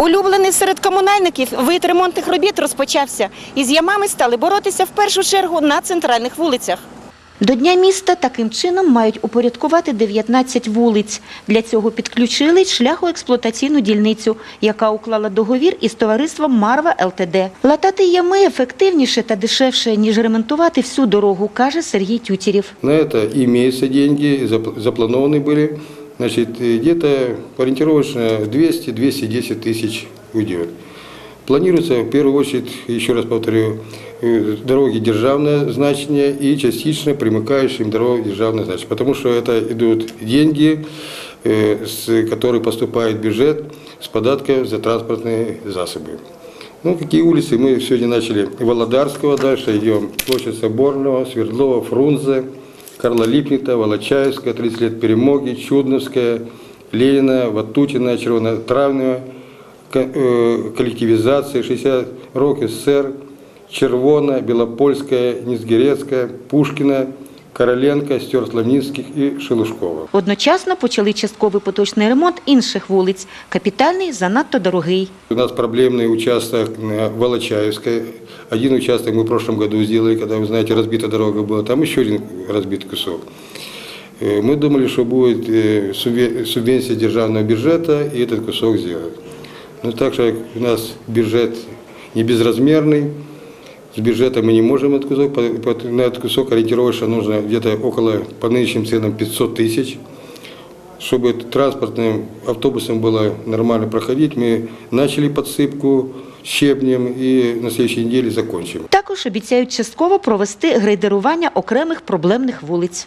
Улюблений серед комунальників вид ремонтних робіт розпочався. Із ямами стали боротися в першу чергу на центральних вулицях. До Дня міста таким чином мають упорядкувати 19 вулиць. Для цього підключили шляхоексплуатаційну дільницю, яка уклала договір із товариством Марва ЛТД. Латати ями ефективніше та дешевше, ніж ремонтувати всю дорогу, каже Сергій Тютєрів. На это имеются деньги, зап- запланованы были. Значит, где-то ориентировочно 200-210 тысяч уйдет. Планируется, в первую очередь, еще раз повторю, э, дороги державное значение и частично примыкающим дороги державное значение. Потому что это идут деньги, э, с- которые поступают в бюджет с податков за транспортные засобы. Ну, какие улицы? Мы сегодня начали Володарского, дальше идем площадь Соборного, Свердлова, Фрунзе, Карла Липнита, Волочаевская, 30 лет перемоги, Чудновская, Ленина, Ватутина, Червонотравного, ко- э, коллективизация, 60 рок СССР, Червона, Белопольская, Низгирецкая, Пушкина, Короленко, Стюарт-Ламинских и Шелушкова. Одночасно почали частковий поточний ремонт інших вулиць. Капітальний занадто дорогий. У нас проблемный участок на Волочаевской. Один участок мы в прошлом году сделали, когда, вы знаете, разбита дорога была. Там еще один разбит кусок. Э, Мы думали, что будет э, субве- субвенция державного бюджета, и этот кусок сделать. Но так как у нас бюджет не безразмерный, с бюджета мы не можем этот кусок, по- по- на этот кусок ориентировочно нужно где-то около, по нынешним ценам, 500 тысяч. Чтобы транспортным автобусам было нормально проходить, мы начали подсыпку щебнем и на следующей неделе закончим. Також обіцяють частково провести грейдерування окремих проблемних вулиць.